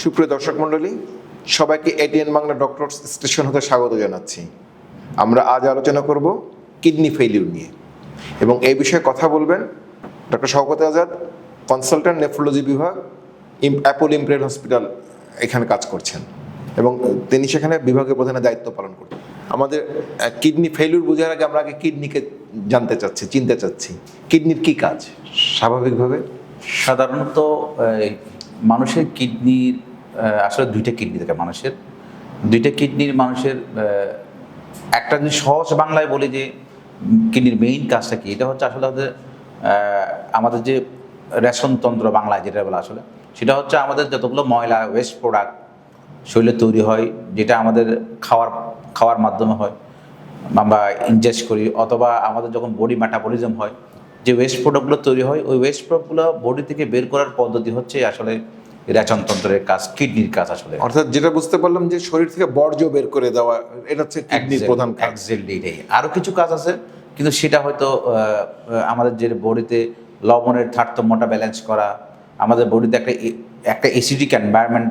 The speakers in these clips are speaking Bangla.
সুপ্রিয় দর্শক মণ্ডলী, সবাইকে এটিএন বাংলা ডক্টর স্টেশন হতে স্বাগত জানাচ্ছি। আমরা আজ আলোচনা করব কিডনি ফেলিউর নিয়ে। এবং এই বিষয়ে কথা বলবেন doctor Shawkat Azad consultant nephrology বিভাগ অ্যাপোল ইম্পেরিয়াল হসপিটাল এখানে কাজ করছেন। এবং তিনি সেখানে বিভাগের প্রধানের দায়িত্ব পালন করছেন। আমাদের কিডনি ফেলিউর বোঝার আগে আমরা আগে কিডনিকে জানতে চাচ্ছি, চিনতে চাচ্ছি। কিডনির কি কাজ? স্বাভাবিকভাবে? সাধারণত মানুষের কিডনির আসলে দুইটা কিডনি থাকে মানুষের। দুইটা কিডনির মানুষের একটা যদি সহজ বাংলায় বলি যে কিডনির মেইন কাজটা কি, এটা হচ্ছে আসলে আমাদের আমাদের যে রেশনতন্ত্র বাংলায় যেটা বলা আসলে, সেটা হচ্ছে আমাদের যতগুলো ময়লা ওয়েস্ট প্রোডাক্ট শরীরে তৈরি হয়, যেটা আমাদের খাওয়ার খাওয়ার মাধ্যমে হয়, আমরা ইনজেস্ট করি, অথবা আমাদের যখন বডি মেটাবলিজম হয় যে ওয়েস্ট প্রোডাক্টগুলো তৈরি হয় ওই ওয়েস্ট প্রোডাক্টগুলো বডি থেকে বের করার পদ্ধতি হচ্ছে আসলে রেচনতন্ত্রের কাজ কিডনির কাজ আসলে। অর্থাৎ যেটা বুঝতে পারলাম যে শরীর থেকে বর্জ্য বের করে দেওয়া এটা হচ্ছে কিডনির প্রধান কাজ। এটাই। আরও কিছু কাজ আছে কিন্তু সেটা হয়তো আমাদের যে বডিতে লবণের তারতম্যটা ব্যালেন্স করা আমাদের বডিতে একটা একটা এসিডিক এনভায়রনমেন্ট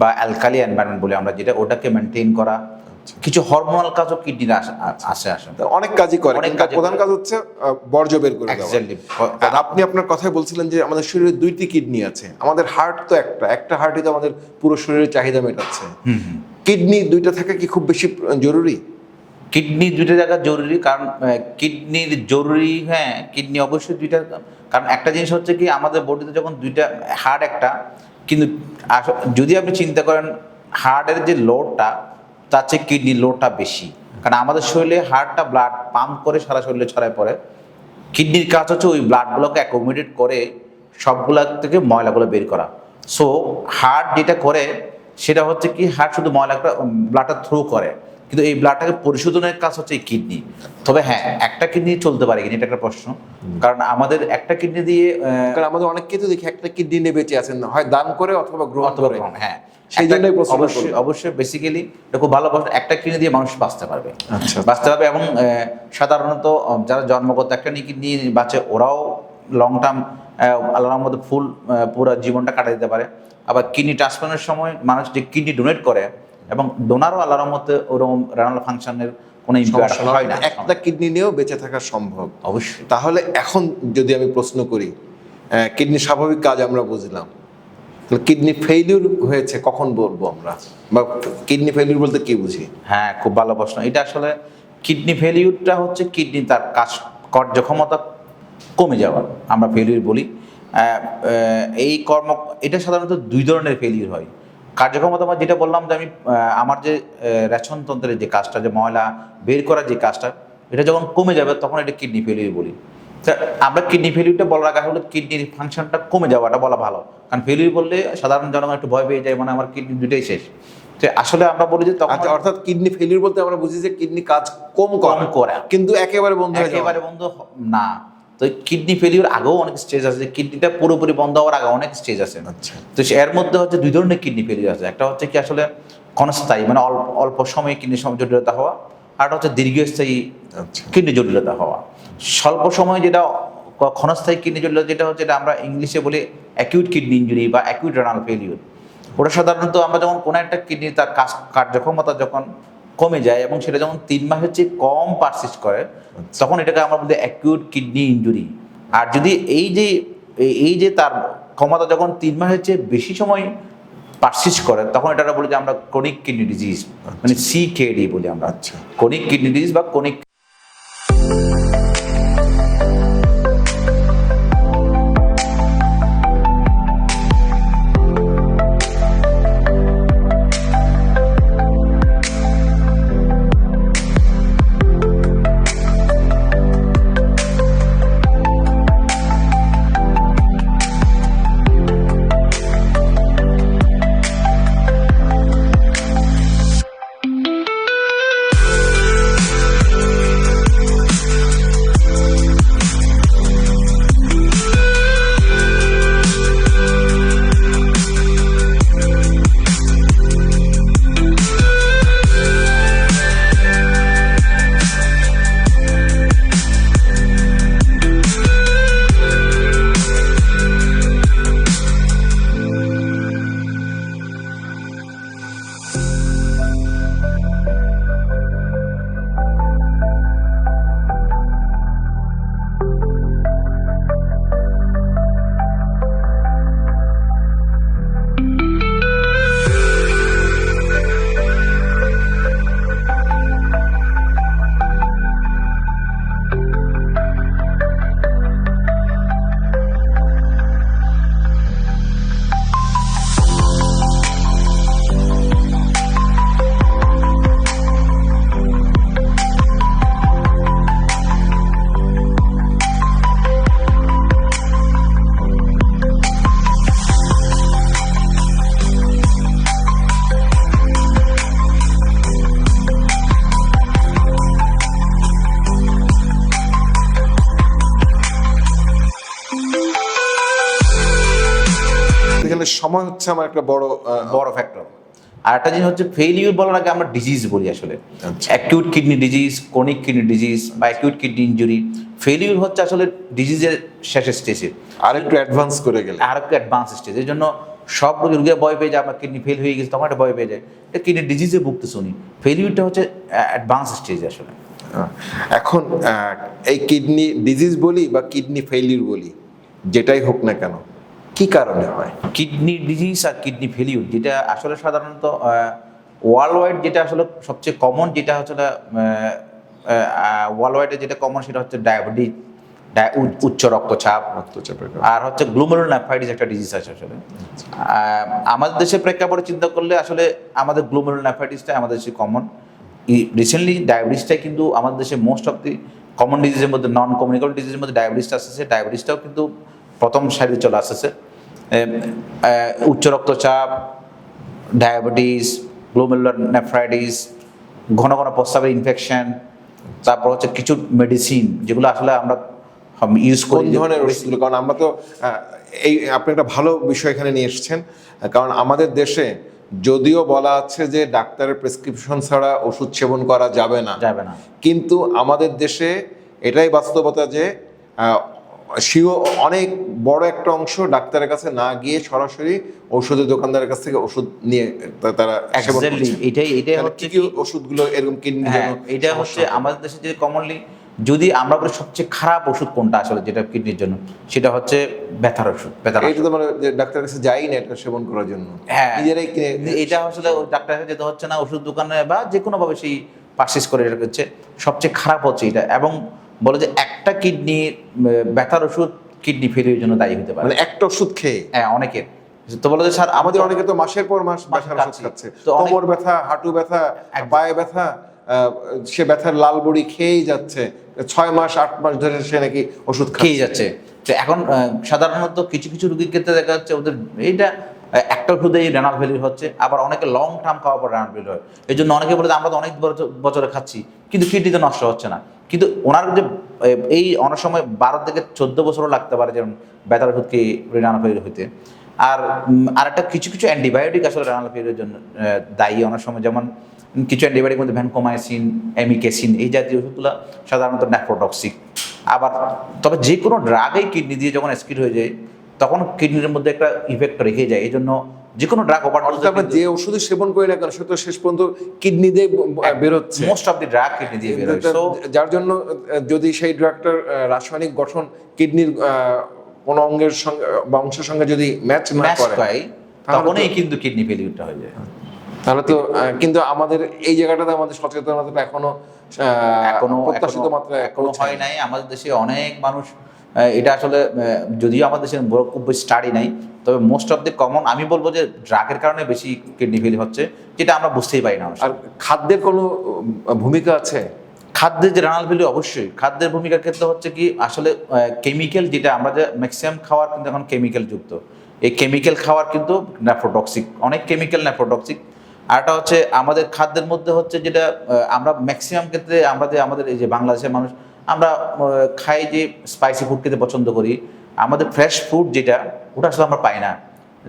বা অ্যালকালি এনভায়রনমেন্ট বলে আমরা যেটা ওটাকে মেনটেন করা কিছু হরমোনাল কাজও কিডনির আসে আসে অনেক কাজই করে প্রধান কাজ হচ্ছে বর্জ্য বের করে দেওয়া। আর আপনি আপনার কথায় বলছিলেন যে আমাদের শরীরে দুইটি কিডনি আছে। আমাদের হার্ট তো একটা। একটা হার্টই তো আমাদের পুরো শরীরের চাহিদা মেটাচ্ছে। কিডনি দুইটা থাকা কি খুব বেশি জরুরি? কিডনি দুইটা জায়গা জরুরি কারণ কিডনির জরুরি হ্যাঁ কিডনি অবশ্যই দুইটা কারণ একটা জিনিস হচ্ছে কি আমাদের বডিতে যখন দুইটা হার্ট একটা কিন্তু যদি আপনি চিন্তা করেন হার্টের যে লোডটা তার চেয়ে কিডনির লোডটা বেশি। কারণ আমাদের শরীরে হার্টটা ব্লাড পাম্প করে সারা শরীরে ছড়ায় পড়ে। কিডনির কাজ হচ্ছে ওই ব্লাডগুলোকে অ্যাকোমোডেট করে সবগুলা থেকে ময়লাগুলো বের করা। সো হার্ট যেটা করে, সেটা হচ্ছে কি হার্ট শুধু ময়লাটা ব্লাডটা থ্রু করে। কিন্তু এই ব্লাডটাকে পরিশোধনের কাজ হচ্ছে এই কিডনি। তবে হ্যাঁ একটা কিডনি চলতে পারে কিনা এটা একটা প্রশ্ন। কারণ আমাদের একটা কিডনি দিয়ে কারণ আমাদের অনেককে তো দেখি একটা কিডনি নিয়ে বেঁচে আছেন না। হয় দান করে অথবা গ্রহণ অথবা করে। হ্যাঁ। সেই জন্যই অবশ্যই অবশ্যই বেসিক্যালি এটা খুব ভালো প্রশ্ন। একটা কিডনি দিয়ে মানুষ বাঁচতে পারবে। আচ্ছা। বাঁচতে পারবে এবং সাধারণত যারা জন্মগত একটা নিয়ে কিডনি বাঁচে ওরাও লং টার্ম আল্লাহর মধ্যে ফুল পুরো জীবনটা কাটা দিতে পারে। আবার কিডনি ট্রান্সপ্লান্টের সময় মানুষ যে কিডনি ডোনেট করে এবং ডোনারও আল্লাহর মধ্যে ওরকম রেনাল ফাংশনের কোনো সমস্যা হয় না। একটা কিডনি নিয়েও বেঁচে থাকা সম্ভব। অবশ্যই। তাহলে এখন যদি আমি প্রশ্ন করি কিডনি স্বাভাবিক কাজ আমরা বুঝলাম। কিডনি ফেইলিউর হয়েছে কখন বলব আমরা? বা কিডনি ফেইলিউর বলতে কি বুঝি? হ্যাঁ খুব ভালো প্রশ্ন। এটা আসলে কিডনি ফেলিউরটা হচ্ছে কিডনি তার কাজ কার্যক্ষমতা কমে যাওয়া। আমরা ফেলিউর বলি। এই কর্ম এটা সাধারণত দুই ধরনের ফেলিউর হয়। কার্যক্ষমতা মানে যেটা বললাম যে আমি আমার যে আহ, রেশনতন্ত্রের যে কাজটা যে ময়লা বের করার যে কাজটা এটা যখন কমে যাবে তখন এটা কিডনি ফেলিউর বলি। আমরা কিডনি ফেলিউরটা বলার আগে আসলে কিডনির ফাংশনটা কমে যাওয়াটা বলা ভালো। কারণ ফেলিউর বললে সাধারণ জনগণ একটু ভয় পেয়ে যায় মানে আমার কিডনি দুটাই শেষ। তো আসলে আমরা বলি যে তখন আচ্ছা অর্থাৎ কিডনি ফেলিউর বলতে আমরা বুঝি যে কিডনি কাজ কম কম করে। কিন্তু একেবারে বন্ধ একেবারে বন্ধ না। তো কিডনি ফেলিওর আগেও অনেক স্টেজ আছে কিডনিটা পুরোপুরি বন্ধ হওয়ার আগে অনেক স্টেজ আছে। আচ্ছা। তো এর মধ্যে হচ্ছে দুই ধরনের কিডনি ফেলিওর আছে একটা হচ্ছে কি আসলে ক্ষণস্থায়ী মানে অল্প অল্প সময়ে কিডনি জটিলতা হওয়া আর একটা হচ্ছে দীর্ঘস্থায়ী আচ্ছা। কিডনি জটিলতা হওয়া। স্বল্প সময়ে যেটা ক্ষণস্থায়ী কিডনি জটিলতা যেটা হচ্ছে এটা আমরা ইংলিশে বলি অ্যাকিউট কিডনি ইঞ্জুরি বা অ্যাকিউট রেনাল ফেলিওর ওটা সাধারণত আমরা যখন কোনো একটা কিডনি তার কাজ কার্যক্ষমতা যখন কমে যায় এবং সেটা যখন তিন মাসের চেয়ে কম পারসিস্ট করে তখন এটাকে আমরা বলি অ্যাকিউট কিডনি ইঞ্জুরি আর যদি এই যে এই- যে তার ক্ষমতা যখন তিন মাসের চেয়ে বেশি সময় পারসিস্ট করে তখন এটা বলি যে আমরা ক্রনিক কিডনি ডিজিজ মানে সি সিকেডি বলি আমরা। আচ্ছা। ক্রনিক কিডনি ডিজিজ বা ক্রনিক হচ্ছে আমার একটা বড় বড় ফ্যাক্টর আর একটা জিনিস হচ্ছে ফেলিউর বলার আগে আমরা ডিজিজ বলি আসলে। Acute kidney disease chronic kidney disease বা অ্যাকিউট কিডনি ইনজুরি ফেলিউর হচ্ছে আসলে ডিজিজের শেষের স্টেজে আর একটু অ্যাডভান্স করে গেলে। আর একটু অ্যাডভান্স স্টেজ এই জন্য সব রোগীরা ভয় পেয়ে যায় আমার কিডনি ফেল হয়ে গেছে তখন একটা ভয় পেয়ে যায়। এটা কিডনি ডিজিজে ভুগতে শুনি ফেলিউরটা হচ্ছে অ্যাডভান্স স্টেজ আসলে। এখন এই কিডনি ডিজিজ বলি বা কিডনি ফেইলিউর বলি যেটাই হোক না কেন কি কারণে হয়? কিডনি ডিজিজ আর কিডনি ফেলিউর যেটা আসলে সাধারণত ওয়ার্ল্ড ওয়াইড যেটা আসলে সবচেয়ে কমন যেটা হচ্ছে ওয়ার্ল্ড ওয়াইডে যেটা কমন সেটা হচ্ছে ডায়াবেটিস উচ্চ রক্তচাপ। আর হচ্ছে গ্লুমেরুল নেফ্রাইটিস একটা ডিজিজ আছে আসলে। আমাদের দেশে প্রেক্ষাপটে চিন্তা করলে আসলে আমাদের গ্লুমেরুল নেফ্রাইটিসটা আমাদের দেশে কমন রিসেন্টলি ডায়াবেটিসটাই কিন্তু আমাদের দেশে মোস্ট অফ দি কমন ডিজিজের মধ্যে নন কমিউনিকেবল ডিজিজের মধ্যে ডায়াবেটিসটা আসছে ডায়াবেটিসটাও কিন্তু প্রথম সারিতে চলে আসছে উচ্চ রক্তচাপ ডায়াবেটিস গ্লোমেরুলার নেফ্রাইটিস ঘন ঘন প্রস্রাবের ইনফেকশন তারপর হচ্ছে কিছু মেডিসিন যেগুলো আসলে আমরা ইউজ কোন করি ধরনের ওষুধগুলো? কারণ আমরা তো এই আপনি একটা ভালো বিষয় এখানে নিয়ে এসেছেন। কারণ আমাদের দেশে যদিও বলা আছে যে ডাক্তারের প্রেসক্রিপশন ছাড়া ওষুধ সেবন করা যাবে না। যাবে না। কিন্তু আমাদের দেশে এটাই বাস্তবতা যে সিও অনেক বড় একটা অংশ ডাক্তারের কাছে না গিয়ে সরাসরি ওষুধের দোকানদারের কাছ থেকে ওষুধ নিয়ে তারা এটাই এটাই হচ্ছে কি ওষুধগুলো এরকম কিডনি হ্যাঁ এটা হচ্ছে আমাদের দেশে যে কমনলি যদি আমরা বলি সবচেয়ে খারাপ ওষুধ কোনটা আসলে যেটা কিডনির জন্য? সেটা হচ্ছে ব্যথার ওষুধ ব্যথার এটা তো মানে ডাক্তারের কাছে যাই না এটা সেবন করার জন্য। হ্যাঁ। নিজেরাই এটা আসলে ডাক্তার কাছে যেতে হচ্ছে না ওষুধ দোকানে বা যে কোনো ভাবে সেই পারচেস করে এটা হচ্ছে সবচেয়ে খারাপ হচ্ছে এটা এবং বলে যে একটা কিডনি ব্যথার ওষুধ কিডনি ফেলির জন্য দায়ী হতে পারে। মানে একটা ওষুধ খেয়ে। হ্যাঁ অনেকের। তো বলে যে স্যার আমাদের অনেকে তো মাসের পর মাস ব্যথার ওষুধ খাচ্ছে। কোমর ব্যথা হাঁটু ব্যথা। পায়ে ব্যথা সে ব্যথার লাল বড়ি খেয়েই যাচ্ছে। ছয় মাস আট মাস ধরে সে নাকি ওষুধ খেয়ে যাচ্ছে। তো এখন সাধারণত কিছু কিছু রোগীর ক্ষেত্রে দেখা যাচ্ছে ওদের এইটা একটা ওষুধেই রেনাল ফেলির হচ্ছে, আবার অনেকে লং টার্ম খাওয়ার পর রেনাল ফেলির হয়। এই জন্য অনেকে বলে আমরা তো অনেক বছর- খাচ্ছি, কিন্তু কিডনিতে নষ্ট হচ্ছে না। কিন্তু ওনার যে এই অনেক সময় বারো থেকে চোদ্দ বছরও লাগতে পারে যেমন ব্যথার ওষুধ কি রেনাল ফেলির হইতে। আর আরেকটা কিছু কিছু অ্যান্টিবায়োটিক আসলে রেনাল ফেলির জন্য দায়ী অনেক সময়। যেমন কিছু অ্যান্টিবায়োটিক মধ্যে ভ্যানকোমাইসিন অ্যামিকেসিন এই জাতীয় ওষুধগুলো সাধারণত নেফ্রোটক্সিক আবার, তবে যে কোনো ড্রাগেই কিডনি দিয়ে যখন স্কিড হয়ে যায় তখন কিডনির মধ্যে একটা ইফেক্ট রেখে যায়। এই জন্য যে কোনো ড্রাগ ওভার অর্থাৎ আমরা যে ওষুধ সেবন করি না কেন সে তো শেষ পর্যন্ত কিডনি দিয়ে ব- ব- বেরোচ্ছে। Most of the drug kidney দিয়ে বের হয় যার জন্য যদি সেই ড্রাগটার রাসায়নিক গঠন কিডনির কোনো অঙ্গের সঙ্গে বা অংশের সঙ্গে যদি ম্যাচ না করে তাহলে তখনই কিন্তু কিডনি ফেলিউরটা হয়ে যায়। তাহলে তো কিন্তু আমাদের এই জায়গাটাতে আমাদের সচেতনতাটা এখনও এখনও প্রত্যাশিত মাত্রায় এখনও হয় নাই। আমাদের দেশে অনেক মানুষ এটা আসলে যদিও আমাদের দেশে বড় খুব বেশি স্টাডি নাই তবে মোস্ট অফ দি কমন আমি বলব যে ড্রাগের কারণে বেশি কিডনি ফেল হচ্ছে যেটা আমরা বুঝতেই পারি না আর খাদ্যের কোনো ভূমিকা আছে? খাদ্যের যে রানাল ভ্যালু অবশ্যই খাদ্যের ভূমিকার ক্ষেত্রে হচ্ছে কি আসলে কেমিক্যাল যেটা আমরা যে ম্যাক্সিমাম খাওয়ার কিন্তু এখন কেমিক্যাল যুক্ত। এই কেমিক্যাল খাওয়ার কিন্তু নেফ্রোটক্সিক অনেক কেমিক্যাল নেফ্রোটক্সিক আরটা হচ্ছে আমাদের খাদ্যের মধ্যে হচ্ছে যেটা আমরা ম্যাক্সিমাম ক্ষেত্রে আমরা যে আমাদের এই যে বাংলাদেশের মানুষ আমরা খাই যে স্পাইসি ফুড খেতে পছন্দ করি আমাদের ফ্রেশ ফুড যেটা ওটা আসলে আমরা পাই না।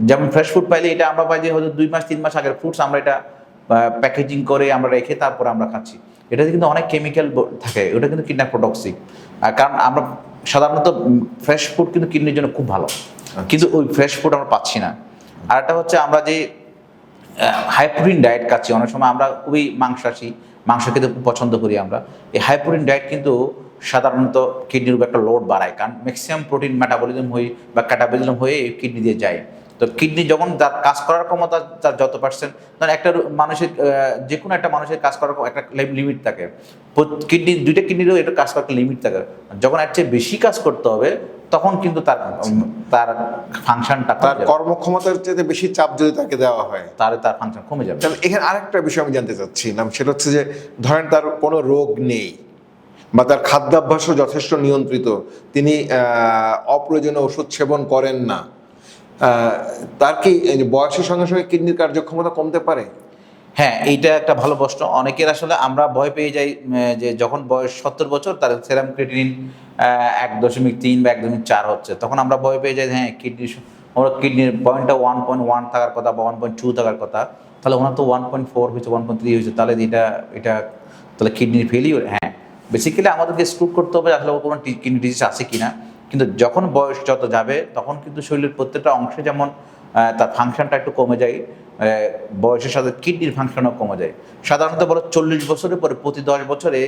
যেমন ফ্রেশ ফুড পাইলে এটা আমরা পাই যে হয়তো দুই মাস তিন মাস আগের ফ্রুটস আমরা এটা প্যাকেজিং করে আমরা রেখে তারপরে আমরা খাচ্ছি। এটাতে কিন্তু অনেক কেমিক্যাল থাকে ওটা কিন্তু কিডনি প্রোটক্সিক আর কারণ আমরা সাধারণত ফ্রেশ ফুড কিন্তু কিডনির জন্য খুব ভালো। কিন্তু ওই ফ্রেশ ফুড আমরা পাচ্ছি না। আর একটা হচ্ছে আমরা যে হাই প্রোটিন ডায়েট খাচ্ছি অনেক সময় আমরা খুবই মাংস মাংসাশী মাংস খেতে খুব পছন্দ করি আমরা। এই হাই প্রোটিন ডায়েট কিন্তু সাধারণত কিডনির উপর একটা লোড বাড়ায়। কারণ ম্যাক্সিমাম প্রোটিন মেটাবলিজম হয়ে বা ক্যাটাবলিজম হয়ে কিডনি দিয়ে যায়। তো কিডনি যখন তার কাজ করার ক্ষমতা তার যত পার্সেন্ট ধরেন একটা মানুষের যে কোনো একটা মানুষের কাজ করার একটা লিমিট থাকে। কিডনি দুইটা কিডনিরও এটা কাজ করার লিমিট থাকে। যখন এর চেয়ে বেশি কাজ করতে হবে তখন কিন্তু তার তার ফাংশনটা তার কর্মক্ষমতার চেয়ে বেশি চাপ যদি তাকে দেওয়া হয় তাহলে তার ফাংশন কমে যাবে। তাহলে এখানে আরেকটা বিষয় আমি জানতে চাচ্ছিলাম সেটা হচ্ছে যে ধরেন তার কোনো রোগ নেই বা তার খাদ্যাভ্যাসও যথেষ্ট নিয়ন্ত্রিত। তিনি অপ্রয়োজনীয় ওষুধ সেবন করেন না। তার কি বয়সের সঙ্গে সঙ্গে কিডনির কার্যক্ষমতা কমতে পারে? হ্যাঁ এইটা একটা ভালো প্রশ্ন। অনেকের আসলে আমরা ভয় পেয়ে যাই যে যখন বয়স সত্তর বছর, তার সেরাম ক্রিটিনিন এক দশমিক তিন বা এক দশমিক চার হচ্ছে। তখন আমরা ভয় পেয়ে যাই হ্যাঁ কিডনি ওরা কিডনির পয়েন্টটা ওয়ান পয়েন্ট ওয়ান থাকার কথা বা ওয়ান পয়েন্ট টু থাকার কথা, তাহলে ওনার তো ওয়ান পয়েন্ট ফোর হয়েছে ওয়ান পয়েন্ট থ্রি হয়েছে, তাহলে এটা এটা, তাহলে কিডনির ফেলিওর হ্যাঁ। বেসিক্যালি আমাদেরকে এক্সক্লুড করতে হবে আসলে কোনো কিডনি ডিজিজ আছে কি না কিন্তু যখন বয়স যত যাবে তখন কিন্তু শরীরের প্রত্যেকটা অংশে যেমন তার ফাংশনটা একটু কমে যায় বয়সের সাথে কিডনির ফাংশনও কমে যায়। সাধারণত বলো চল্লিশ বছরের পরে প্রতি দশ বছরে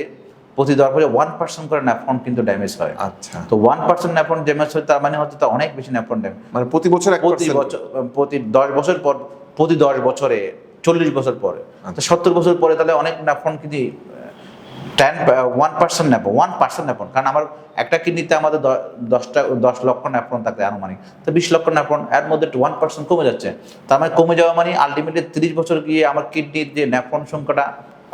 প্রতি দশ বছরে ওয়ান পার্সেন্ট করে ন্যাফ্রন কিন্তু ড্যামেজ হয়। আচ্ছা। তো ওয়ান পার্সেন্ট ন্যাফ্রন ড্যামেজ হয় তার মানে হচ্ছে তা অনেক বেশি ন্যাফ্রন ড্যামেজ মানে প্রতি বছর প্রতি বছর প্রতি দশ বছর পর প্রতি দশ বছরে চল্লিশ বছর পরে। তো সত্তর বছর পরে তাহলে অনেক ন্যাফ্রন কিন্তু ten one percent nephron one percent nephron কারণ আমার একটা কিডনিতে আমাদের দশটা, দশ লক্ষ ন্যাপন থাকে আনুমানিক। তো বিশ লক্ষ ন্যাপন এর মধ্যে ওয়ান পার্সেন্ট কমে যাচ্ছে। তার মানে কমে যাওয়া মানে আলটিমেটলি তিরিশ বছর গিয়ে আমার কিডনির যে ন্যাপন সংখ্যাটা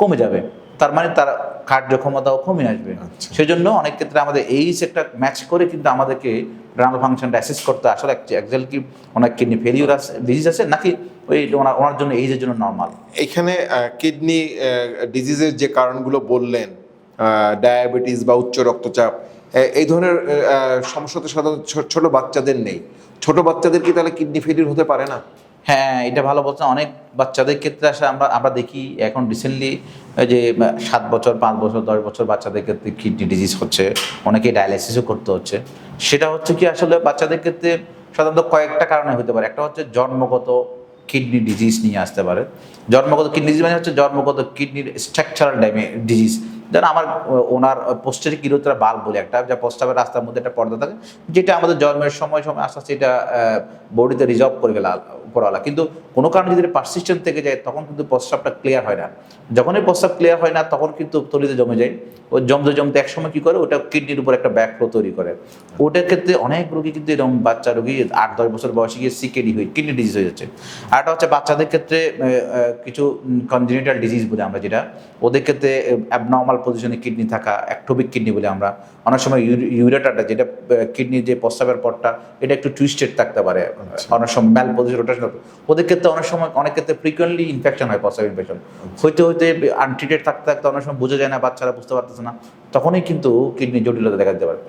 কমে যাবে। তার মানে তার কার্যক্ষমতাও কমে আসবে। আচ্ছা। সেই জন্য অনেক ক্ষেত্রে আমাদের এই একটা ম্যাচ করে কিন্তু আমাদেরকে রানাল ফাংশনটা অ্যাসেস করতে আসলে একজাল কি ওনার কিডনি ফেলিওর আছে ডিজিজ আছে নাকি ওই ওনার ওনার জন্য এইজের জন্য নর্মাল এখানে কিডনি ডিজিজের যে কারণগুলো বললেন ডায়াবেটিস বা উচ্চ রক্তচাপ এই ধরনের সমস্যা তো সাধারণত ছোট বাচ্চাদের নেই। ছোট বাচ্চাদের কি তাহলে কিডনি ফেলিওর হতে পারে না? হ্যাঁ এটা ভালো বলছেন। অনেক বাচ্চাদের ক্ষেত্রে আসলে আমরা আমরা দেখি এখন রিসেন্টলি যে সাত বছর, পাঁচ বছর, দশ বছর বাচ্চাদের ক্ষেত্রে কিডনি ডিজিজ হচ্ছে, অনেকে ডায়ালাইসিসও করতে হচ্ছে। সেটা হচ্ছে কি আসলে বাচ্চাদের ক্ষেত্রে সাধারণত কয়েকটা কারণে হতে পারে। একটা হচ্ছে জন্মগত কিডনি ডিজিজ নিয়ে আসতে পারে। জন্মগত কিডনি ডিজিজ মানে হচ্ছে জন্মগত কিডনির স্ট্রাকচারাল ড্যামে ডিজিজ যেন আমার ওনার পোস্টের কিরোত্রা বাল বলে একটা, যা প্রস্তাবের রাস্তার মধ্যে একটা পর্দা থাকে, যেটা আমাদের জন্মের সময় সময় আস্তে আস্তে এটা বডিতে রিজার্ভ করে গেল উপরওয়ালা কিন্তু কোনো কারণে যদি পারসিস্টেন্ট থেকে যায়, তখন কিন্তু প্রস্রাবটা ক্লিয়ার হয় না। যখনই প্রস্রাব ক্লিয়ার হয় না, তখন কিন্তু তলিতে জমে যায়। ও জমতে জমতে একসময় কী করে? ওটা কিডনির উপর একটা ব্যাক ফ্লো তৈরি করে। ওটার ক্ষেত্রে অনেক রোগী কিন্তু এরকম বাচ্চা রোগী, আট, দশ বছর বয়সে গিয়ে সিকেডি হয়ে কিডনি ডিজিজ হয়ে যাচ্ছে। আর একটা হচ্ছে বাচ্চাদের ক্ষেত্রে কিছু কনজেনিটাল ডিজিজ বলে আমরা যেটা, ওদের ক্ষেত্রে অ্যাবনর্মাল পজিশনে কিডনি থাকা অ্যাক্টোবিক কিডনি বলে আমরা অনেক সময় ইউরেটারটা যেটা কিডনির যে প্রস্তাবের পরটা এটা একটু টুইস্টেড থাকতে পারে। অনেক সময় ম্যাল পজিশন রোটেশন ওদের ক্ষেত্রে অনেক সময় অনেক ক্ষেত্রে ফ্রিকুয়েন্টলি ইনফেকশন হয় প্রস্তাব ইনফেকশন হইতে হইতে আনট্রিটেড থাকতে থাকতে অনেক সময় বোঝা যায় না বাচ্চারা বুঝতে পারতেছে না। তখনই কিন্তু কিডনি জটিলতা দেখা দিতে পারে।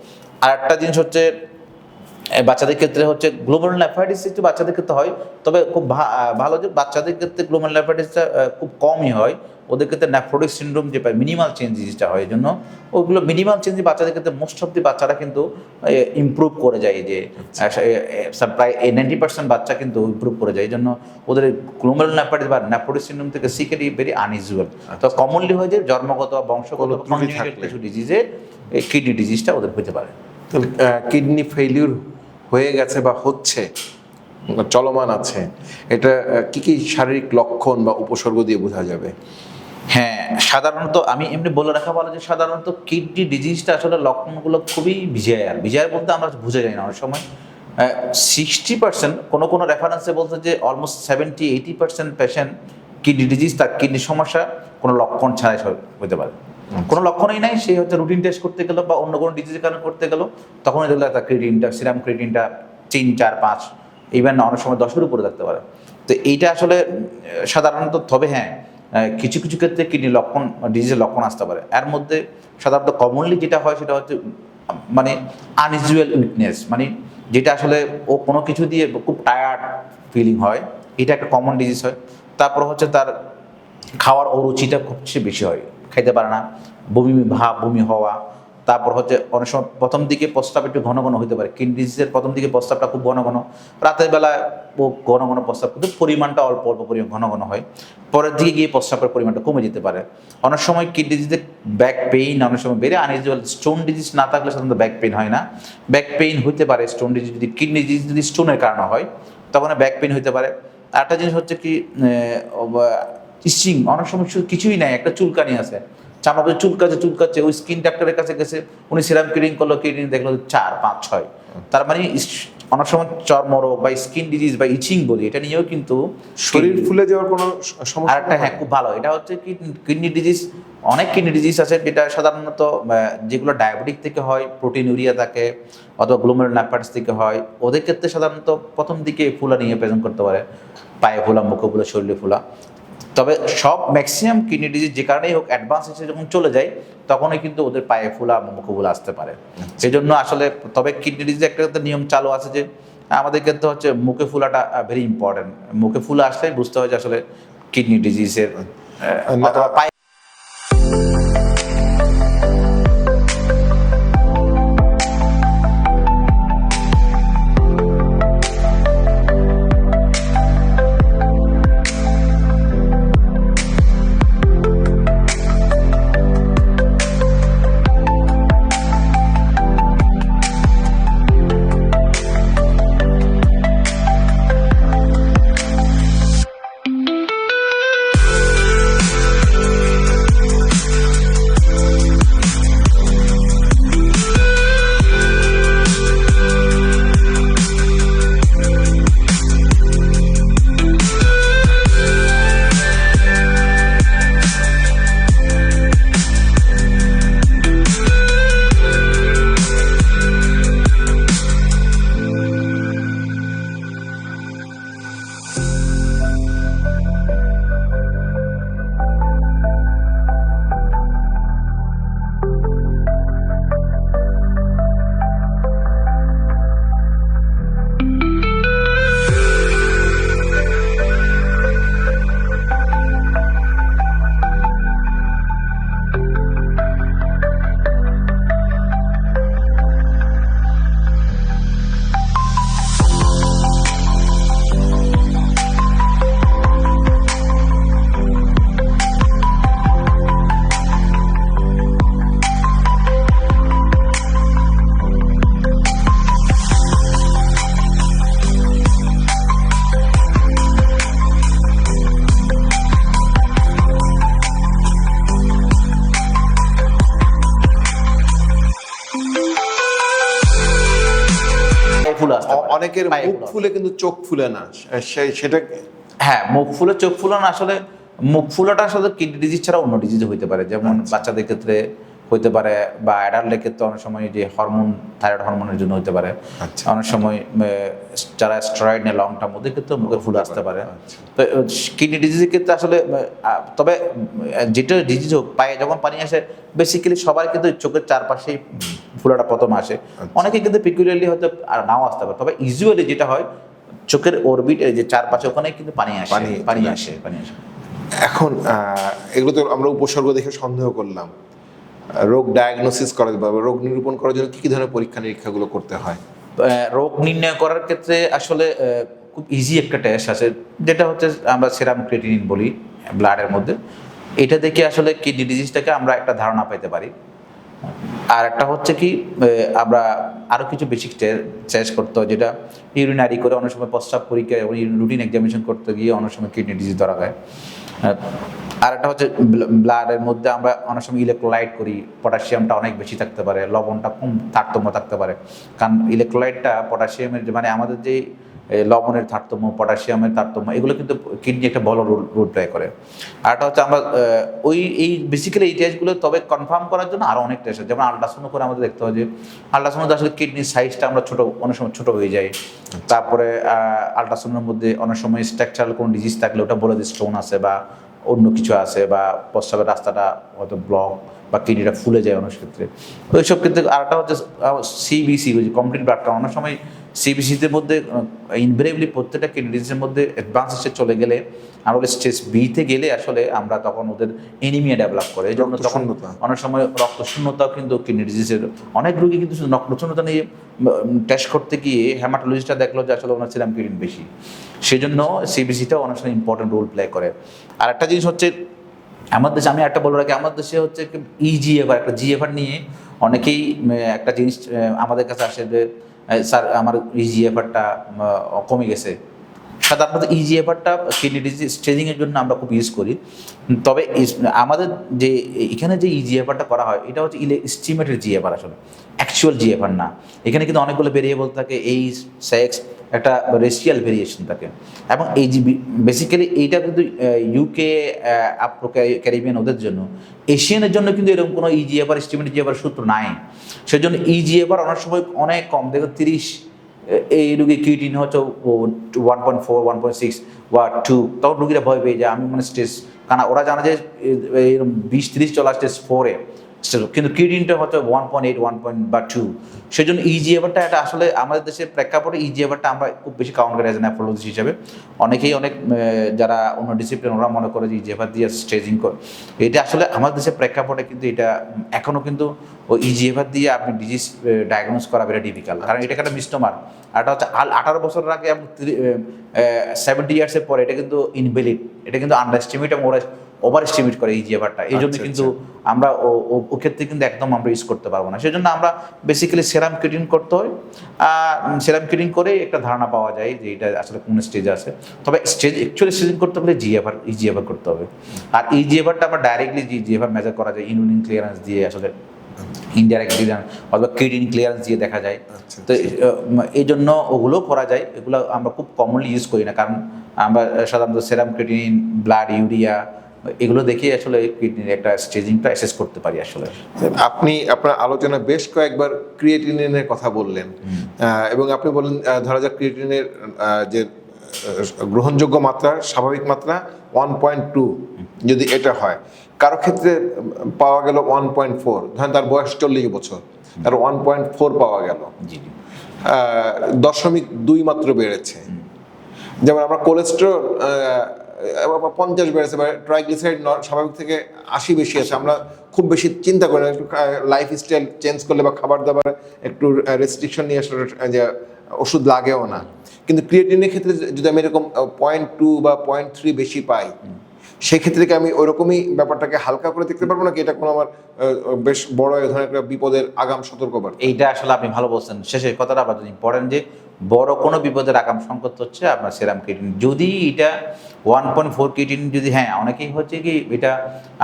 আর একটা জিনিস হচ্ছে বাচ্চাদের ক্ষেত্রে হচ্ছে গ্লোবাল ল্যাফাইটিস একটু বাচ্চাদের ক্ষেত্রে হয় তবে খুব ভালো যে বাচ্চাদের ক্ষেত্রে গ্লোবাল ল্যাফাইটিসটা খুব কমই হয়। ওদের ক্ষেত্রে ন্যাফ্রোটিক সিন্ড্রোম যে পায় মিনিমাল চেঞ্জ জিনিসটা হয় এই জন্য ওগুলো মিনিমাল চেঞ্জ বাচ্চাদের ক্ষেত্রে মোস্ট অফ দি বাচ্চারা কিন্তু ইমপ্রুভ করে যায় যে আহ, প্রায় নাইনটি পার্সেন্ট বাচ্চা কিন্তু ইমপ্রুভ করে যায় এই জন্য ওদের গ্লোবাল ল্যাফাইটিস বা ন্যাফ্রোটিক সিন্ড্রোম থেকে C K T very unusual তো কমনলি হয় যে জন্মগত বা বংশগত। কিছু ডিজিজে এই কিডনি ডিজিজটা ওদের হতে পারে। তাহলে কিডনি ফেলিউর হয়ে গেছে বা হচ্ছে চলমান আছে এটা কি কি শারীরিক লক্ষণ বা উপসর্গ দিয়ে বোঝা যাবে? হ্যাঁ সাধারণত আমি এমনি বলে রাখা ভালো যে সাধারণত কিডনি ডিজিজটা আসলে লক্ষণগুলো খুবই বিজয়ার বিজয়ার বলতে আমরা বুঝে যাই না অনেক সময়। সিক্সটি পার্সেন্ট কোনো কোনো রেফারেন্সে বলতে যে almost seventy eighty percent patient kidney disease তার কিডনি সমস্যা, কোনো লক্ষণ ছাড়াই হতে পারে। কোনো লক্ষণই নাই, সে হচ্ছে রুটিন টেস্ট করতে গেলো বা অন্য কোনো ডিজিজের কারণে করতে গেলো তখন দেখলে তার ক্রিটিনটা সিরাম ক্রিটিনটা তিন, চার, পাঁচ ইভেন অনেক সময় দশের উপরে থাকতে পারে। তো এইটা আসলে সাধারণত তবে হ্যাঁ কিছু কিছু ক্ষেত্রে কিডনি লক্ষণ ডিজিজের লক্ষণ আসতে পারে। এর মধ্যে সাধারণত কমনলি যেটা হয় সেটা হচ্ছে মানে আনইউজুয়াল উইকনেস মানে যেটা আসলে ও কোনো কিছু দিয়ে খুব টায়ার্ড ফিলিং হয়, এটা একটা কমন ডিজিজ হয়। তারপর হচ্ছে তার খাওয়ার অরুচিটা খুব বেশি হয় খাইতে পারে না। বমি, ভাব, বমি হওয়া তারপর হচ্ছে অনেক সময় প্রথম দিকে প্রস্তাব একটু ঘন ঘন হতে পারে। কিডনি ডিজিজের প্রথম দিকে প্রস্তাবটা খুব ঘন ঘন। রাতের বেলায় ও ঘন ঘন প্রস্তাব, কিন্তু পরিমাণটা অল্প অল্প পরিমাণ ঘন ঘন হয়। পরের দিকে গিয়ে প্রস্তাবের পরিমাণটা কমে যেতে পারে। অনেক সময় কিডনি ডিজিজে ব্যাক পেইন অনেক সময় বেড়ে আনইউজুয়াল স্টোন ডিজিজ না থাকলে সাধারণত ব্যাক পেইন হয় না। ব্যাক পেইন হতে পারে স্টোন ডিজিজ যদি কিডনি ডিজিজ যদি স্টোনের কারণে হয়, তখন ব্যাক পেইন হতে পারে। একটা জিনিস হচ্ছে কি ইচিং অনেক সময় কিছুই নাই, একটা চুলকানি আছে। চামড়া দিয়ে চুলকাচ্ছে চুলকাচ্ছে ওই স্কিন ডাক্তারের কাছে গেছে উনি সিরাম ক্লিনিং করল ক্লিনিং দেখল চার পাঁচ ছয়। তার মানে অনেক সময় চর্মরোগ বা স্কিন ডিজিজ বা ইচিং বলি এটা নিয়েও কিন্তু শরীর ফুলে যাওয়ার কোনো সমস্যা একটা হ্যাঁ? খুব ভালো। এটা হচ্ছে কি কিডনি ডিজিজ অনেক কিডনি ডিজিজ আছে যেটা সাধারণত যেগুলো ডায়াবেটিক থেকে হয় প্রোটিন ইউরিয়া থাকে অথবা গ্লোমের ন্যাপার্স থেকে হয় ওদের ক্ষেত্রে সাধারণত প্রথম দিকে ফুলা নিয়ে প্রেজেন্ট করতে পারে। পায়ে ফোলা মুখে ফোলা শরীরে ফোলা। তবে সব ম্যাক্সিমাম কিডনি ডিজিজ যে কারণেই হোক অ্যাডভান্স এসে যখন চলে যায় তখনই কিন্তু ওদের পায়ে ফুলা মুখফুলা আসতে পারে। সেই জন্য আসলে তবে কিডনি ডিজিজ একটা নিয়ম চালু আছে যে আমাদের ক্ষেত্রে হচ্ছে মুখে ফুলাটা ভেরি ইম্পর্টেন্ট মুখে ফুলা আসলে বুঝতে হয় যে আসলে কিডনি ডিজিজের অথবা অনেকের মুখ ফুলে কিন্তু চোখ ফুলে না। সে- সেটা হ্যাঁ মুখ ফুলে চোখ ফুলে না আসলে মুখ ফুলাটা আসলে কিডনি ডিজিজ ছাড়া অন্য ডিজিজ হইতে পারে। যেমন বাচ্চাদের ক্ষেত্রে হইতে পারে বা অ্যাডাল্টের ক্ষেত্রে অনেক সময় যে হরমোন থাইরয়েড হরমোনের জন্য হইতে পারে। আচ্ছা। অনেক সময় যারা স্টেরয়েড নেয় লং টার্ম ওদের ক্ষেত্রে মুখের ফুল আসতে পারে। আচ্ছা। তো কিডনি ডিজিজের ক্ষেত্রে আসলে তবে যেটা ডিজিজ হোক পায়ে যখন পানি আসে বেসিক্যালি সবার কিন্তু চোখের চারপাশেই ফুলাটা প্রথম আসে। অনেকে কিন্তু পিকুলারলি হয়তো আর নাও আসতে পারে। তবে ইউজুয়ালি যেটা হয় চোখের অরবিট যে চারপাশে ওখানে কিন্তু পানি আসে। পানি পানি আসে। পানি আসে। এখন এগুলো তো আমরা উপসর্গ দেখে সন্দেহ করলাম। রোগ ডায়াগনোসিস করা বা রোগ নিরূপণ করার জন্য কি কি ধরনের পরীক্ষা নিরীক্ষাগুলো করতে হয়? রোগ নির্ণয় করার ক্ষেত্রে আসলে খুব ইজি একটা টেস্ট আছে। যেটা হচ্ছে আমরা সেরাম ক্রেটিনিন বলি ব্লাডের মধ্যে। এটা দেখে আসলে কিডনি ডিজিজটাকে আমরা একটা ধারণা পেতে পারি। আর একটা হচ্ছে কি আমরা আরও কিছু বেশি টেস্ট করতে হয়, যেটা ইউরিনারি করে অনেক সময় প্রস্রাব পরীক্ষা এবং রুটিন এক্সামিনেশন করতে গিয়ে অনেক সময় কিডনি ডিজিজ ধরা হয়। আর একটা হচ্ছে ব্লাডের মধ্যে আমরা অনেক সময় ইলেকট্রোলাইট করি পটাশিয়ামটা অনেক বেশি থাকতে পারে, লবণটা কম তারতম্য থাকতে পারে। কারণ ইলেকট্রোলাইটটা পটাশিয়ামের মানে আমাদের যে লবণের তারতম্য, পটাশিয়ামের তারতম্য, এগুলো কিন্তু কিডনি একটা বড় রোল রোল প্লে করে। আর একটা হচ্ছে আমরা ওই, এই বেসিক্যালি এই টেস্টগুলো তবে কনফার্ম করার জন্য আরও অনেক টেস্ট আছে। যেমন আল্ট্রাসাউন্ড করে আমাদের দেখতে হয় যে আল্ট্রাসাউন্ড আসলে কিডনির সাইজটা আমরা ছোটো, অনেক সময় ছোটো হয়ে যায়। তারপরে আল্ট্রাসাউন্ডের মধ্যে অনেক সময় স্ট্রাকচারাল কোনো ডিজিজ থাকলে ওটা বলে যে স্টোন আছে বা অন্য কিছু আছে বা প্রস্রাবের রাস্তাটা হয়তো ব্লক বা কিডনিটা ফুলে যায় অনেক ক্ষেত্রে। তো এইসব ক্ষেত্রে আরেকটা হচ্ছে সিবিসি কমপ্লিট ব্লাড কাউন্ট অনেক সময় সিবিসিতে মধ্যে ইনভেরিয়েবলি প্রত্যেকটা কিডনি ডিজিজের মধ্যে অ্যাডভান্স স্টেজ চলে গেলে আর ওদের স্টেজ বিতে গেলে আসলে আমরা তখন ওদের এনিমিয়া ডেভেলপ করে। এই জন্য তখন অনেক সময় রক্ত শূন্যতাও কিন্তু কিডনি ডিজিজের অনেক রোগী কিন্তু শুধু রক্ত শূন্যতা নিয়ে টেস্ট করতে গিয়ে হ্যামাটোলজিস্টটা দেখল যে আসলে ওনার সিরাম কিডনি বেশি। সেজন্য সিবিসিটাও অনেক সময় ইম্পর্টেন্ট রোল প্লে করে। আর একটা জিনিস হচ্ছে আমাদের দেশে, আমি একটা বলব রাখি আমাদের দেশে হচ্ছে ইজিএফআর একটা জিএফআর নিয়ে অনেকেই একটা জিনিস আমাদের কাছে আসে যে স্যার, আমার ইজিএফআরটা কমে গেছে। সাধারণত ইজিএফআরটা কিডনি ডিজিজ স্টেজিংয়ের জন্য আমরা খুব ইউজ করি। তবে আমাদের যে, এখানে যে ইজিএফআরটা করা হয়, এটা হচ্ছে ইলে এস্টিমেটেড জিএফআর আসলে অ্যাকচুয়াল জিএফআর না। এখানে কিন্তু অনেকগুলো ভেরিয়েবল থাকে এইজ সেক্স একটা রেশিয়াল ভেরিয়েশন থাকে। এবং এই যে বেসিক্যালি এইটা কিন্তু ইউকে আপ্রো ক্যারিবিয়ান ওদের জন্য। এশিয়ানের জন্য কিন্তু এরকম কোনো ইজিএফআর এস্টিমেট জিএফআর সূত্র নাই। সেজন্য ইজিএফআর অনেক সময় অনেক কম। দেখো তিরিশ এই রুগী কিউটিন হচ্ছে? One point four one point six বা টু তখন রুগীরা ভয় পেয়ে যায়। আমি মানে স্টেজ কারণ ওরা জানে যে এরকম বিশ, তিরিশ চলা স্টেজ ফোরে still, কিন্তু কিডিনটা হয়তো one point eight one point বা টু সেই জন্য ইজি এভারটা এটা আসলে আমাদের দেশের প্রেক্ষাপটে ইজি এভারটা আমরা খুব বেশি কাউন্ট করি অ্যাজ অ্যাপোলজি হিসেবে। অনেকেই অনেক যারা অন্য ডিসিপ্লিন ওরা মনে করে যে ইজি এভার দিয়ে স্টেজিং করে। এটা আসলে আমাদের দেশের প্রেক্ষাপটে কিন্তু এটা এখনও কিন্তু ওই ইজি এভার দিয়ে আপনি ডিজিজ ডায়াগনোস করা বেড়ে ডিফিকাল্ট কারণ এটা একটা মিস্টোমার আর এটা হচ্ছে আঠারো বছরের আগে এবং সেভেন্টি ইয়ার্সের পরে এটা কিন্তু ইনভ্যালিড এটা কিন্তু আন্ডার এস্টিমেট এবং ওরা ওভার এস্টিমেট করে এই জিএভারটা এই জন্য আচ্ছা, কিন্তু আমরা ও- ক্ষেত্রে কিন্তু একদম আমরা ইউজ করতে পারব না। সেই জন্য আমরা বেসিক্যালি সেরাম কিটিং করতে হয়। সেরাম কিটিং করে একটা ধারণা পাওয়া যায় যে এটা আসলে কোন স্টেজে আছে। তবে স্টেজ অ্যাকচুয়ালি স্টেজিং করতে হলে জিএভার ইজিএভার করতে হবে। আর এই জিএভারটা আমরা ডাইরেক্টলি জি জিএভার মেজার করা যায় ইনউলিন ক্লিয়ারেন্স দিয়ে আসলে ইনডাইরেক্ট ক্লিয়ারেন্স অথবা কিডিন ক্লিয়ারেন্স দিয়ে দেখা যায়। আচ্ছা, তো এই জন্য ওগুলো করা যায়। এগুলো আমরা খুব কমনলি ইউজ করি না। কারণ আমরা সাধারণত সেরাম ক্রিটিন ব্লাড ইউরিয়া এগুলো দেখে আসলে কিডনির একটা স্টেজিংটা অ্যাসেস করতে পারি আসলে। আপনি আপনার আলোচনা বেশ কয়েকবার ক্রিয়েটিনের কথা বললেন। এবং আপনি বললেন ধরা যাক ক্রিয়েটিনের যে গ্রহণযোগ্য মাত্রা স্বাভাবিক মাত্রা ওয়ান পয়েন্ট টু যদি এটা হয়। কারও ক্ষেত্রে পাওয়া গেল ওয়ান পয়েন্ট ফোর ধরেন তার বয়স চল্লিশ বছর তার ওয়ান পয়েন্ট ফোর পাওয়া গেল। দশমিক দুই মাত্র বেড়েছে। যেমন আমরা কোলেস্ট্রল পঞ্চাশ বেড়েছে বা ট্রাইগ্লিসাইড স্বাভাবিক থেকে আশি বেশি আছে। আমরা খুব বেশি চিন্তা করি একটু লাইফ স্টাইল চেঞ্জ করলে বা খাবার দাবার একটু রেস্ট্রিকশন নিয়ে আসলে যে ওষুধ লাগেও না। কিন্তু ক্রিয়েটিনের ক্ষেত্রে যদি আমি এরকম পয়েন্ট টু বা পয়েন্ট থ্রি বেশি পাই সেক্ষেত্রে কি আমি ওইরকমই ব্যাপারটাকে হালকা করে দেখতে পারব নাকি এটা কোনো আমার বেশ বড় এক ধরনের একটা বিপদের আগাম সতর্কবার্তা? এইটা আসলে আপনি ভালো বলছেন। শেষে কথাটা আবার যদি পড়েন যে, বড় কোনো বিপদের আগাম সংকট হচ্ছে আপনার সেরাম কিটিন যদি এটা ওয়ান পয়েন্ট ফোর কিটিন যদি হ্যাঁ অনেকেই হচ্ছে কি এটা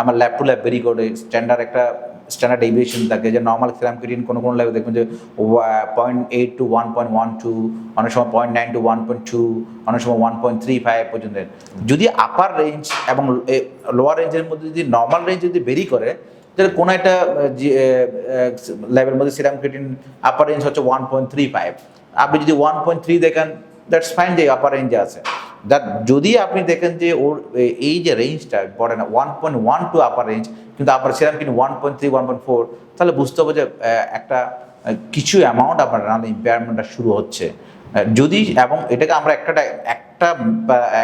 আমার ল্যাব টু ল্যাব ভেরি করে স্ট্যান্ডার্ড একটা স্ট্যান্ডার্ড ডেভিয়েশন থাকে যে নর্মাল সেরাম কিটিন কোনো কোনো ল্যাবে দেখবেন যে point eight two one point one two অনেক সময় point nine two one point two অনেক সময় ওয়ান পয়েন্ট থ্রি ফাইভ পর্যন্ত। যদি আপার রেঞ্জ এবং লোয়ার রেঞ্জের মধ্যে যদি নর্মাল রেঞ্জ যদি বেরি করে, তাহলে কোনো একটা লেভেল মধ্যে সিরাম ক্রিটিন আপার রেঞ্জ হচ্ছে ওয়ান পয়েন্ট থ্রি ফাইভ আপনি যদি ওয়ান পয়েন্ট থ্রি দেখেন দ্যাটস ফাইন যে আপার রেঞ্জে আছে। দ্যাট যদি আপনি দেখেন যে ওর এই যে রেঞ্জটা পড়ে না one point one two upper range কিন্তু আপার সিরাম কিন্তু one point three one point four তাহলে বুঝতে হবে যে একটা কিছু অ্যামাউন্ট আপনার রান ইম্পেয়ারমেন্টটা শুরু হচ্ছে। যদি, এবং এটাকে আমরা একটা একটা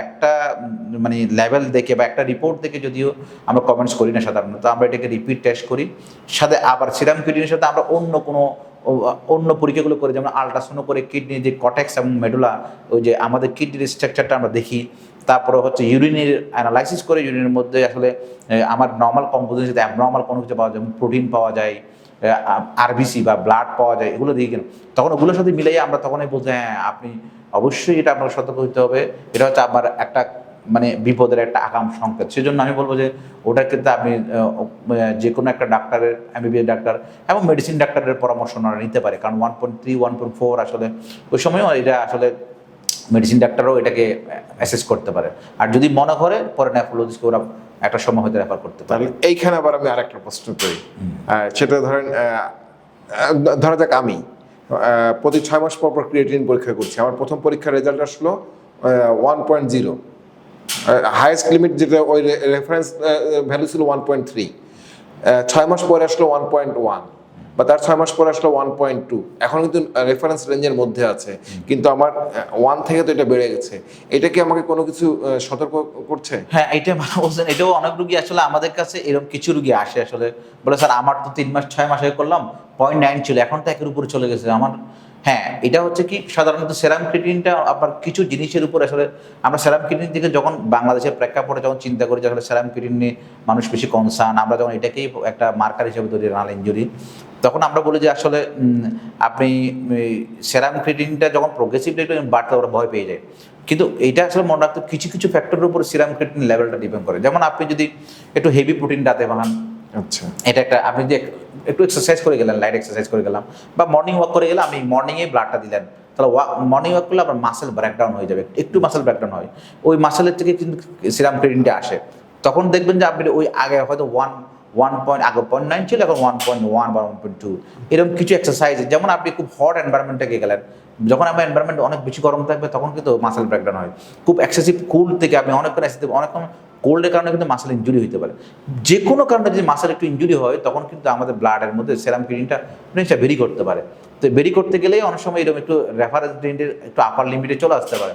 একটা মানে লেভেল দেখে বা একটা রিপোর্ট দেখে যদিও আমরা কমেন্টস করি না সাধারণত, আমরা এটাকে রিপিট টেস্ট করি। সাথে আবার সিরাম কিডনির সাথে আমরা অন্য কোনো অন্য পরীক্ষাগুলো করে, যেমন আলট্রাসাউন্ড করে কিডনির যে কটেক্স এবং মেডুলা ওই যে আমাদের কিডনির স্ট্রাকচারটা আমরা দেখি। তারপরে হচ্ছে ইউরিনের অ্যানালাইসিস করে ইউরিনের মধ্যে আসলে আমার নর্মাল কম্পোজিশন সাথে অ্যাবনর্মাল কোনো কিছু পাওয়া যায়, যেমন প্রোটিন পাওয়া যায় আরবিসি বা ব্লাড পাওয়া যায়, এগুলো দিয়ে কেন। তখন ওগুলোর সাথে মিলাই আমরা তখনই বলতে হ্যাঁ আপনি অবশ্যই এটা আপনাকে সতর্ক হতে হবে। এটা হচ্ছে আমার একটা মানে বিপদের একটা আগাম সংকেত। সেজন্য আমি বলব যে ওটার ক্ষেত্রে আপনি যে কোনো একটা ডাক্তারের এমবিবিএস ডাক্তার এবং মেডিসিন ডাক্তারের পরামর্শ ওনারা নিতে পারে। কারণ one point three one point four আসলে ওই সময়ও এটা আসলে মেডিসিন ডাক্তারও এটাকে অ্যাসেস করতে পারে। আর যদি মনে করে পরে নেফোলজিস্টকে ওরা একটা সময় হয়তো রেফার করতে পারে। তাহলে এইখানে আবার আমি আরেকটা প্রশ্ন করি। সেটা ধরেন ধরা যাক আমি প্রতি ছয় মাস পর পর ক্রিয়েটিন পরীক্ষা করছি। আমার প্রথম পরীক্ষার রেজাল্ট আসলো one point zero highest limit যেটা ওই রেফারেন্স ভ্যালু ছিল ওয়ান পয়েন্ট থ্রি ছয় মাস পরে আসলো ওয়ান পয়েন্ট ওয়ান বা তার ছয় মাস পরে আসলো ওয়ান পয়েন্ট টু এখন কিন্তু রেফারেন্স রেঞ্জের মধ্যে আছে, কিন্তু আমার ওয়ান থেকে তো এটা বেড়ে গেছে। এটা কি আমাকে কোনো কিছু সতর্ক করছে? হ্যাঁ এটা ভালো বলছেন। এটাও অনেক রুগী আসলে আমাদের কাছে এরকম কিছু রুগী আসে আসলে। বলে, স্যার, আমার তো তিন মাস, ছয় মাস করলাম পয়েন্ট নাইন ছিল, এখন তো একের উপরে চলে গেছে। আমার হ্যাঁ এটা হচ্ছে কি সাধারণত সেরাম ক্রিটিনটা আবার কিছু জিনিসের উপর আসলে আমরা সেরাম ক্রিটিন থেকে যখন বাংলাদেশের প্রেক্ষাপটে যখন চিন্তা করি যে আসলে সেরাম ক্রিটিন নিয়ে মানুষ বেশি কনসার্ন আমরা যখন এটাকেই একটা মার্কার হিসেবে ধরি রানাল ইঞ্জুরি তখন আমরা বলি যে আসলে আপনি সেরাম ক্রিটিনটা যখন প্রোগ্রেসিভলি একটু বাড়তে ওরা ভয় পেয়ে যায় কিন্তু এটা আসলে মনে রাখতে কিছু কিছু ফ্যাক্টরের উপর সিরাম ক্রিটিন লেভেলটা ডিপেন্ড করে। যেমন আপনি যদি একটু হেভি প্রোটিন রাতে বানান আচ্ছা। এটা একটা আপনি যে একটু এক্সারসাইজ করে গেলেন লাইট এক্সারসাইজ করে গেলাম বা মর্নিং ওয়াক করে গেলে আপনি মর্নিংয়ে ব্লাডটা দিলেন তাহলে মর্নিং ওয়াক করলে আপনার মাসেল ব্রেকডাউন হয়ে যাবে একটু মাসেল ব্রেকডাউন হয়। ওই মাসেলের থেকে কিন্তু সিরাম ক্রিটিনটা আসে। তখন দেখবেন যে আপনি ওই আগে হয়তো ওয়ান ওয়ান পয়েন্ট আগে পয়েন্ট নাইন ছিল এখন ওয়ান পয়েন্ট ওয়ান বা ওয়ান পয়েন্ট টু এরকম কিছু এক্সারসাইজ যেমন আপনি খুব হট এনভায়রনমেন্টে গেলেন যখন আমার এনভায়রনমেন্ট অনেক বেশি গরম থাকবে, তখন কিন্তু মাসেল ব্রেকডাউন হয়। খুব এক্সেসিভ কুল থেকে আপনি অনেকক্ষণ এসে অনেকক্ষণ কোল্ডের কারণে কিন্তু মাসেল ইঞ্জুরি হতে পারে। যে কোনো কারণে যদি মাসেল একটু ইঞ্জুরি হয়, তখন কিন্তু আমাদের ব্লাডের মধ্যে সেরাম ক্রিটিনটা জিনিসটা বেরি করতে পারে। তো বেরি করতে গেলেই অনেক সময় এরকম একটু রেফারেন্স রেঞ্জের একটু আপার লিমিটে চলে আসতে পারে।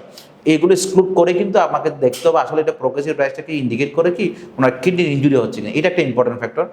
এইগুলো এক্সক্লুড করে কিন্তু আমাকে দেখতে হবে আসলে এটা প্রোগ্রেসিভ প্রাইসটাকে ইন্ডিকেট করে কি ওনার কিডনির ইঞ্জুরি হচ্ছে কিনা। এটা একটা ইম্পর্টেন্ট ফ্যাক্টর